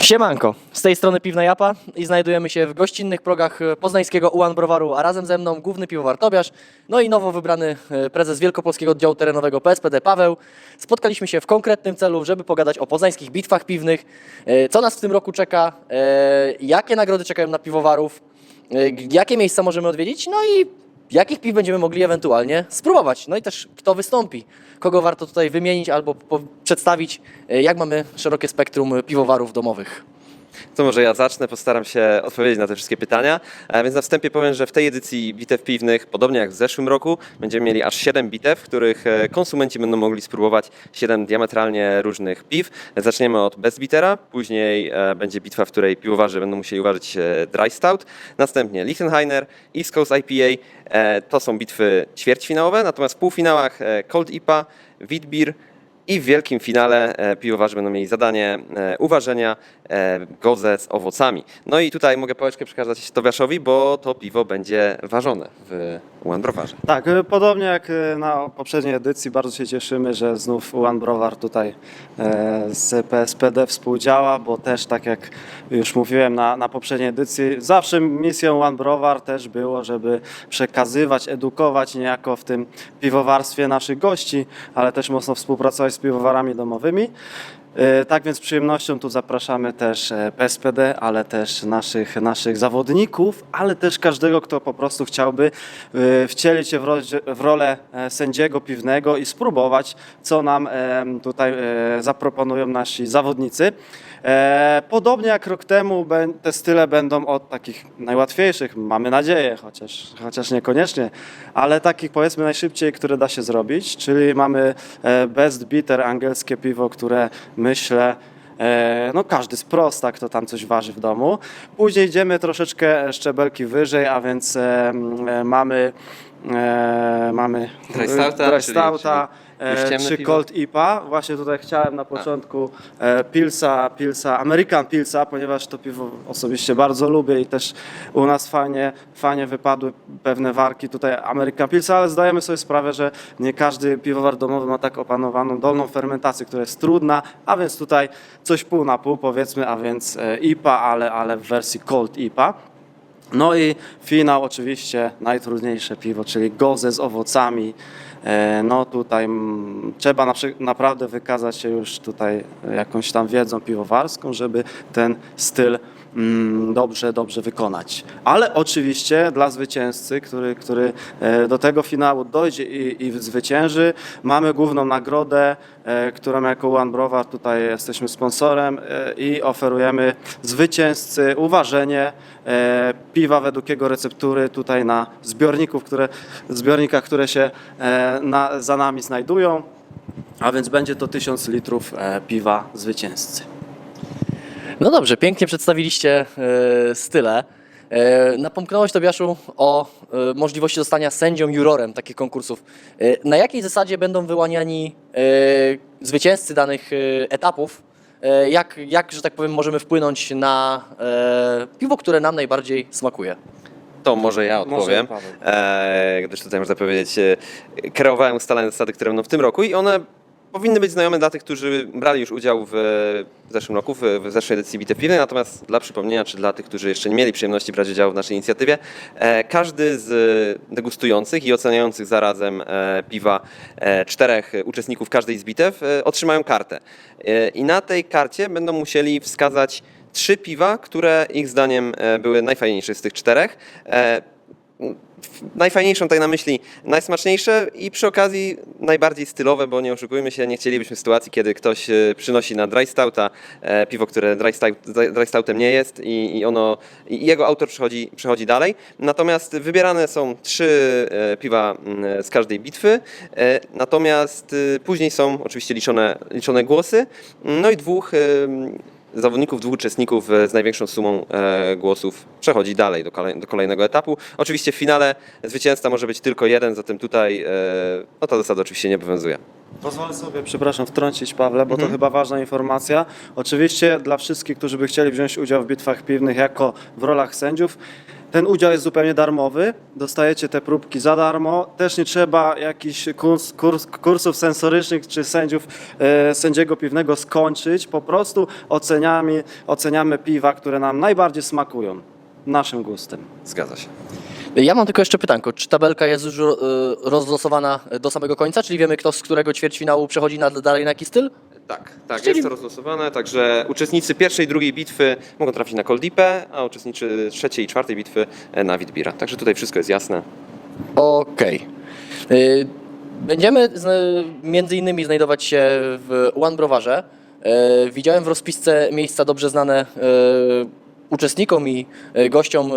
Siemanko, z tej strony Piwna Japa i znajdujemy się w gościnnych progach e, poznańskiego Ułan Browaru, a razem ze mną główny piwowar Tobiasz, no i nowo wybrany e, prezes Wielkopolskiego Oddziału Terenowego PSPD Paweł. Spotkaliśmy się w konkretnym celu, żeby pogadać o poznańskich bitwach piwnych, e, co nas w tym roku czeka, jakie nagrody czekają na piwowarów, jakie miejsca możemy odwiedzić, no i jakich piw będziemy mogli ewentualnie spróbować. No i też kto wystąpi, kogo warto tutaj wymienić albo przedstawić, e, jak mamy szerokie spektrum piwowarów domowych. To może ja zacznę, postaram się odpowiedzieć na te wszystkie pytania. E, Więc na wstępie powiem, że w tej edycji bitew piwnych, podobnie jak w zeszłym roku, będziemy mieli aż 7 bitew, w których e, konsumenci będą mogli spróbować 7 diametralnie różnych piw. Zaczniemy od Best Bittera, później e, będzie bitwa, w której piwowarze będą musieli uważać Dry Stout, następnie Lichtenheiner, East Coast IPA. To są bitwy ćwierćfinałowe, natomiast w półfinałach Cold IPA, Witbier, i w wielkim finale e, piwowarze będą mieli zadanie e, uważenia e, godze z owocami. No i tutaj mogę pałeczkę przekazać Tobiaszowi, bo to piwo będzie ważone w One Browarze. Tak, podobnie jak na poprzedniej edycji, bardzo się cieszymy, że znów One Browar tutaj z PSPD współdziała, bo też tak jak już mówiłem na, na poprzedniej edycji, zawsze misją One Browar też było, żeby przekazywać, edukować niejako w tym piwowarstwie naszych gości, ale też mocno współpracować z piwowarami domowymi. E, Tak więc z przyjemnością tu zapraszamy też e, PSPD, ale też naszych, naszych zawodników, ale też każdego, kto po prostu chciałby e, wcielić się w, rolę sędziego piwnego i spróbować, co nam tutaj zaproponują nasi zawodnicy. E, Podobnie jak rok temu te style będą od takich najłatwiejszych, mamy nadzieję, chociaż, chociaż niekoniecznie, ale takich powiedzmy najszybciej, które da się zrobić, czyli mamy e, Best Bitter angielskie piwo, które myślę e, no każdy sprosta, kto tam coś waży w domu. Później idziemy troszeczkę szczebelki wyżej, a więc mamy mamy Dry Stouta, Dry czyli- Stouta, czyli e, ciemne czy piwo? Cold IPA. Właśnie tutaj chciałem na początku e, Pilsa, Pilsa, American Pilsa, ponieważ to piwo osobiście bardzo lubię i też u nas fajnie, fajnie wypadły pewne warki tutaj American Pilsa, ale zdajemy sobie sprawę, że nie każdy piwowar domowy ma tak opanowaną dolną fermentację, która jest trudna, a więc tutaj coś pół na pół powiedzmy, a więc e, IPA, ale, ale w wersji Cold IPA. No i finał oczywiście najtrudniejsze piwo, czyli goze z owocami. E, No tutaj trzeba naprawdę wykazać się już tutaj jakąś tam wiedzą piwowarską, żeby ten styl dobrze, dobrze wykonać. Ale oczywiście dla zwycięzcy, który, który e, do tego finału dojdzie i, i zwycięży, mamy główną nagrodę, e, którą jako One Browar tutaj jesteśmy sponsorem e, i oferujemy zwycięzcy uważenie piwa według jego receptury tutaj na zbiorników, które, zbiornikach, które się na, za nami znajdują. A więc będzie to 1000 litrów piwa zwycięzcy. No dobrze, pięknie przedstawiliście e, style. E, napomknąłeś Tobiaszu o e, możliwości zostania sędzią jurorem takich konkursów. E, na jakiej zasadzie będą wyłaniani e, zwycięzcy danych e, etapów? E, jak, jak, że tak powiem, możemy wpłynąć na e, piwo, które nam najbardziej smakuje? To może ja odpowiem, Paweł. e, gdyż tutaj można powiedzieć, e, kreowałem ustalane zasady, które będą w tym roku i one powinny być znajome dla tych, którzy brali już udział w, w zeszłym roku, w, w zeszłej edycji Bitew Piwnej, natomiast dla przypomnienia, czy dla tych, którzy jeszcze nie mieli przyjemności brać udziału w naszej inicjatywie, e, każdy z degustujących i oceniających zarazem e, piwa e, czterech uczestników każdej z bitew e, otrzymają kartę. E, I na tej karcie będą musieli wskazać trzy piwa, które ich zdaniem e, były najfajniejsze z tych czterech. E, Najfajniejszą tutaj na myśli najsmaczniejsze i przy okazji najbardziej stylowe, bo nie oszukujmy się, nie chcielibyśmy sytuacji, kiedy ktoś e, przynosi na dry stouta e, piwo, które dry, stout, dry stoutem nie jest i, i ono, i jego autor przechodzi, przechodzi dalej. Natomiast wybierane są trzy e, piwa mm, z każdej bitwy, natomiast e, później są oczywiście liczone, liczone głosy, no i dwóch zawodników, dwóch uczestników e, z największą sumą e, głosów przechodzi dalej do, kolej, do kolejnego etapu. Oczywiście w finale zwycięzca może być tylko jeden, zatem tutaj e, no, ta zasada oczywiście nie obowiązuje. Pozwolę sobie, przepraszam, wtrącić Pawle, bo Mhm. to chyba ważna informacja. Oczywiście dla wszystkich, którzy by chcieli wziąć udział w bitwach piwnych jako w rolach sędziów, ten udział jest zupełnie darmowy. Dostajecie te próbki za darmo. Też nie trzeba jakichś kurs, kurs, kursów sensorycznych czy sędziów, e, sędziego piwnego skończyć. Po prostu oceniamy, oceniamy piwa, które nam najbardziej smakują. Naszym gustem. Zgadza się. Ja mam tylko jeszcze pytanko. Czy tabelka jest już y, rozlosowana do samego końca? Czyli wiemy, kto z którego ćwierćfinału przechodzi na, dalej na jaki styl? Tak, tak, Czyli- jest to rozlosowane, także uczestnicy pierwszej i drugiej bitwy mogą trafić na Koldipę, a uczestnicy trzeciej i czwartej bitwy e, na Witbira. Także tutaj wszystko jest jasne. Okej. Y, Będziemy z, między innymi znajdować się w One Browarze. Y, Widziałem w rozpisce miejsca dobrze znane y, uczestnikom i y, gościom y,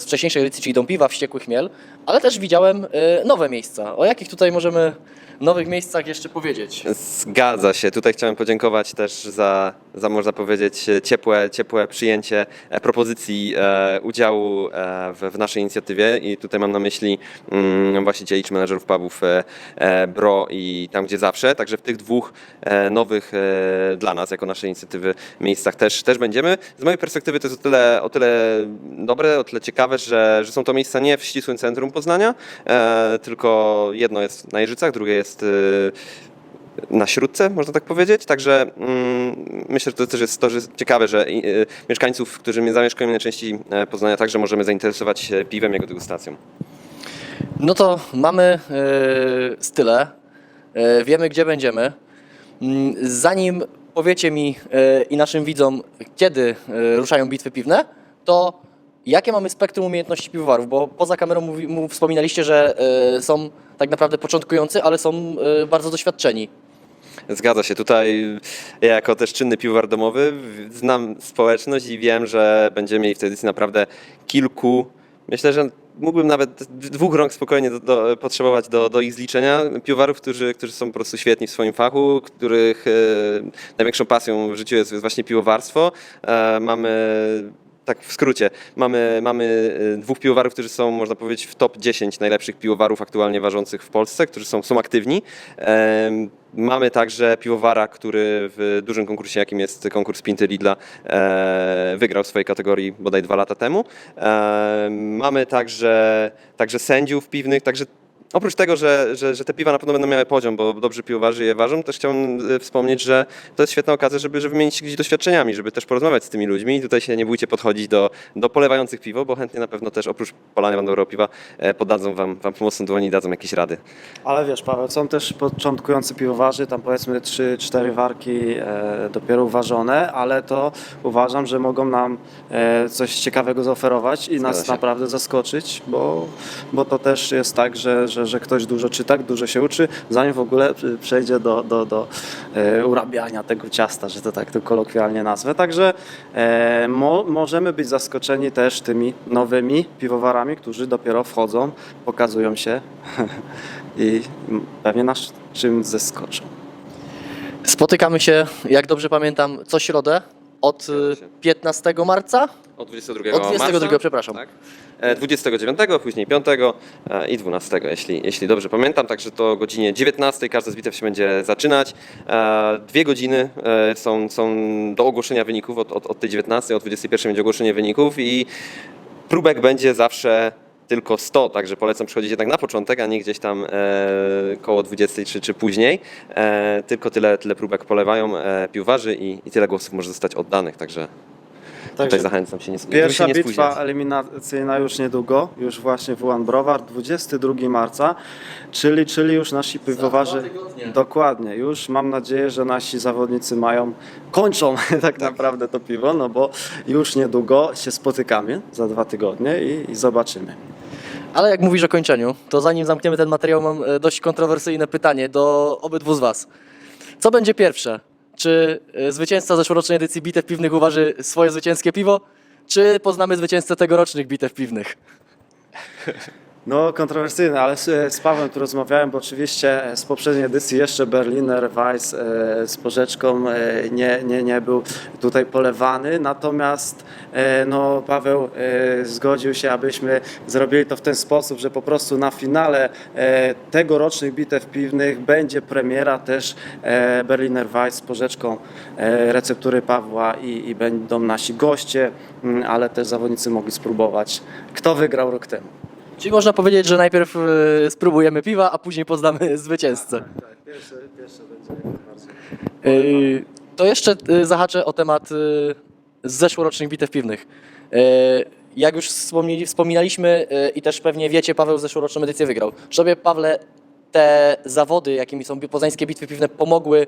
z wcześniejszej edycji, czyli Dom Piwa, Wściekły Chmiel, ale też widziałem y, nowe miejsca. O jakich tutaj możemy nowych miejscach jeszcze powiedzieć? Zgadza się. Tutaj chciałem podziękować też za, za można powiedzieć, ciepłe, ciepłe przyjęcie e, propozycji e, udziału e, w, w naszej inicjatywie i tutaj mam na myśli mm, właścicieli czy menedżerów pubów e, e, Bro i Tam Gdzie Zawsze. Także w tych dwóch e, nowych e, dla nas, jako naszej inicjatywy miejscach też, też będziemy. Z mojej perspektywy to jest o tyle, o tyle dobre, o tyle ciekawe, że, że są to miejsca nie w ścisłym centrum Poznania, e, tylko jedno jest na Jeżycach, drugie jest e, na śródce, można tak powiedzieć. Także mm, myślę, że to też jest to, że jest ciekawe, że y, mieszkańców, którzy mnie zamieszkają w innej części e, Poznania, także możemy zainteresować piwem, jego degustacją. No to mamy y, style, y, wiemy gdzie będziemy. Mm, Zanim powiecie mi y, i naszym widzom, kiedy y, ruszają bitwy piwne, to jakie mamy spektrum umiejętności piwowarów? Bo poza kamerą mówi, mu, wspominaliście, że y, są tak naprawdę początkujący, ale są y, bardzo doświadczeni. Zgadza się. Tutaj ja jako też czynny piwowar domowy znam społeczność i wiem, że będziemy mieli w tej edycji naprawdę kilku, myślę, że mógłbym nawet dwóch rąk spokojnie do, do, potrzebować do, do ich zliczenia. Piwowarów, którzy, którzy są po prostu świetni w swoim fachu, których e, największą pasją w życiu jest właśnie piwowarstwo. E, mamy tak w skrócie, mamy, mamy e, dwóch piwowarów, którzy są, można powiedzieć, w top 10 najlepszych piwowarów aktualnie ważących w Polsce, którzy są, są aktywni. Mamy także piwowara, który w dużym konkursie, jakim jest konkurs Pinty Lidla, e, wygrał w swojej kategorii bodaj dwa lata temu. Mamy także, także sędziów piwnych, także Oprócz tego, że, że, że te piwa na pewno będą miały poziom, bo dobrzy piwowarzy je ważą, też chciałbym e, wspomnieć, że to jest świetna okazja, żeby, żeby wymienić się gdzieś doświadczeniami, żeby też porozmawiać z tymi ludźmi. I tutaj się nie bójcie podchodzić do, do polewających piwo, bo chętnie na pewno też oprócz polania wam dobrego piwa e, podadzą wam, wam pomocną dłoni i dadzą jakieś rady. Ale wiesz, Paweł, są też początkujący piwowarzy, tam powiedzmy 3-4 warki e, dopiero uważone, ale to uważam, że mogą nam e, coś ciekawego zaoferować i nas naprawdę zaskoczyć, bo, bo to też jest tak, że, że, że ktoś dużo czyta, dużo się uczy, zanim w ogóle e, przejdzie do, do, do e, urabiania tego ciasta, że to tak to kolokwialnie nazwę. Także e, mo, możemy być zaskoczeni też tymi nowymi piwowarami, którzy dopiero wchodzą, pokazują się i pewnie nas czym zaskoczą. Spotykamy się, jak dobrze pamiętam, co środę od Zgadza y, się. 15 marca. Od 22 Od 22, marca, przepraszam. Tak. E, 29, później 5 e, i 12, jeśli, jeśli dobrze pamiętam. Także to o godzinie 19 każda z bitew się będzie zaczynać. E, Dwie godziny e, są, są do ogłoszenia wyników od, od, od tej 19, od 21 będzie ogłoszenie wyników i próbek będzie zawsze tylko 100, także polecam przychodzić jednak na początek, a nie gdzieś tam e, koło 20 czy, czy później. E, tylko tyle, tyle próbek polewają e, piłwarzy i, i tyle głosów może zostać oddanych, także, tutaj Także zachęcam się nie, Pierwsza się nie bitwa spóźniać. eliminacyjna już niedługo, już właśnie w Ulan Browar, 22 marca, czyli, czyli już nasi piwowarzy... Dokładnie, już mam nadzieję, że nasi zawodnicy mają, kończą tak naprawdę to piwo, no bo już niedługo się spotykamy, za dwa tygodnie i, i zobaczymy. Ale jak mówisz o kończeniu, to zanim zamkniemy ten materiał, mam e, dość kontrowersyjne pytanie do obydwu z Was. Co będzie pierwsze? Czy e, zwycięzca zeszłorocznej edycji bitew piwnych uważy swoje zwycięskie piwo, czy poznamy zwycięzcę tegorocznych bitew piwnych? No, kontrowersyjne, ale z, z Pawłem tu rozmawiałem, bo oczywiście z poprzedniej edycji jeszcze Berliner Weiss e, z porzeczką e, nie, nie, nie był tutaj polewany, natomiast e, no, Paweł e, zgodził się, abyśmy zrobili to w ten sposób, że po prostu na finale e, tegorocznych bitew piwnych będzie premiera też e, Berliner Weiss z porzeczką e, receptury Pawła i, i będą nasi goście, mm, ale też zawodnicy mogli spróbować, kto wygrał rok temu. Czyli można powiedzieć, że najpierw e, spróbujemy piwa, a później poznamy zwycięzcę. Tak, pierwsze, pierwsze będzie. Yy, To jeszcze yy, zahaczę o temat z zeszłorocznych bitew piwnych. Jak już wspomnieli, wspominaliśmy i też pewnie wiecie, Paweł zeszłoroczną edycję wygrał. Czy Tobie, Pawle, te zawody, jakimi są poznańskie bitwy piwne, pomogły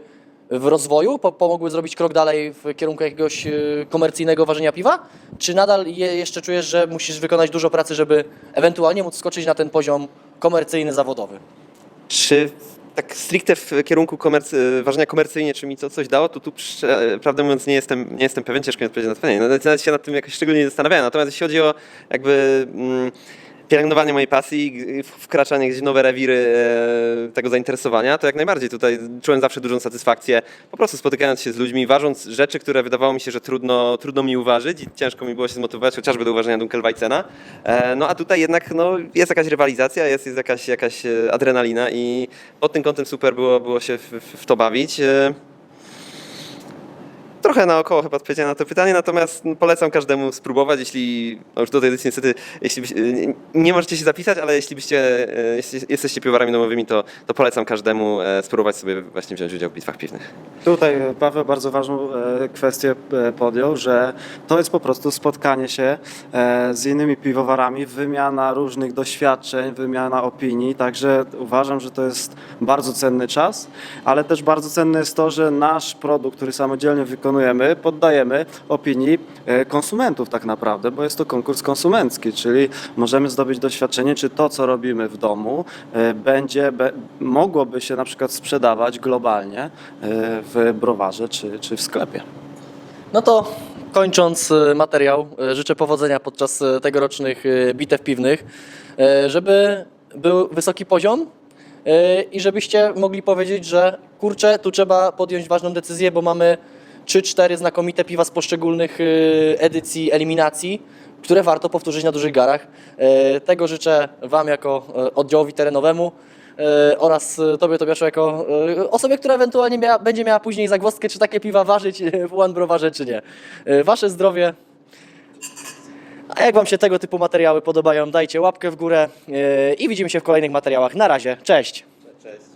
w rozwoju? Po, pomogły zrobić krok dalej w kierunku jakiegoś yy, komercyjnego ważenia piwa? Czy nadal je, jeszcze czujesz, że musisz wykonać dużo pracy, żeby ewentualnie móc skoczyć na ten poziom komercyjny, zawodowy? Czy tak stricte w kierunku komercy- ważenia komercyjnie, czy mi to coś dało, to tu prawdę mówiąc nie jestem, nie jestem pewien, ciężko mi odpowiedzieć na to pytanie. No, Nawet się nad tym jakoś szczególnie nie zastanawiałem. Natomiast jeśli chodzi o jakby mm, pielęgnowanie mojej pasji, wkraczanie gdzieś w nowe rewiry e, tego zainteresowania, to jak najbardziej tutaj czułem zawsze dużą satysfakcję, po prostu spotykając się z ludźmi, ważąc rzeczy, które wydawało mi się, że trudno, trudno mi uważyć i ciężko mi było się zmotywować, chociażby do uważania Dunkelweizena. E, No a tutaj jednak no, jest jakaś rywalizacja, jest, jest jakaś, jakaś e, adrenalina i pod tym kątem super było, było się w, w to bawić. E, Trochę naokoło chyba odpowiedziałem na to pytanie, natomiast polecam każdemu spróbować, jeśli, no już do tej edycji niestety, jeśli byś- nie- nie możecie się zapisać, ale jeśli byście, e, jesteście piwowarami domowymi, to, to polecam każdemu e, spróbować sobie właśnie wziąć udział w bitwach piwnych. Tutaj Paweł bardzo ważną e, kwestię e, podjął, że to jest po prostu spotkanie się e, z innymi piwowarami, wymiana różnych doświadczeń, wymiana opinii, także uważam, że to jest bardzo cenny czas, ale też bardzo cenne jest to, że nasz produkt, który samodzielnie wykonujemy, poddajemy opinii e, konsumentów tak naprawdę, bo jest to konkurs konsumencki, czyli możemy zdobyć doświadczenie, czy to, co robimy w domu, e, będzie, mogłoby się na przykład sprzedawać globalnie e, w browarze czy, czy w sklepie. No to kończąc materiał, życzę powodzenia podczas tegorocznych bitew piwnych, żeby był wysoki poziom i żebyście mogli powiedzieć, że kurczę, tu trzeba podjąć ważną decyzję, bo mamy 3-4 znakomite piwa z poszczególnych e, edycji eliminacji, które warto powtórzyć na dużych garach. E, Tego życzę Wam jako e, oddziałowi terenowemu e, oraz Tobie, Tobiaszu, jako osobie, która ewentualnie będzie miała później zagwozdkę, czy takie piwa ważyć w One Browarze, czy nie. Wasze zdrowie. A jak Wam się tego typu materiały podobają, dajcie łapkę w górę i widzimy się w kolejnych materiałach. Na razie, cześć! Cześć.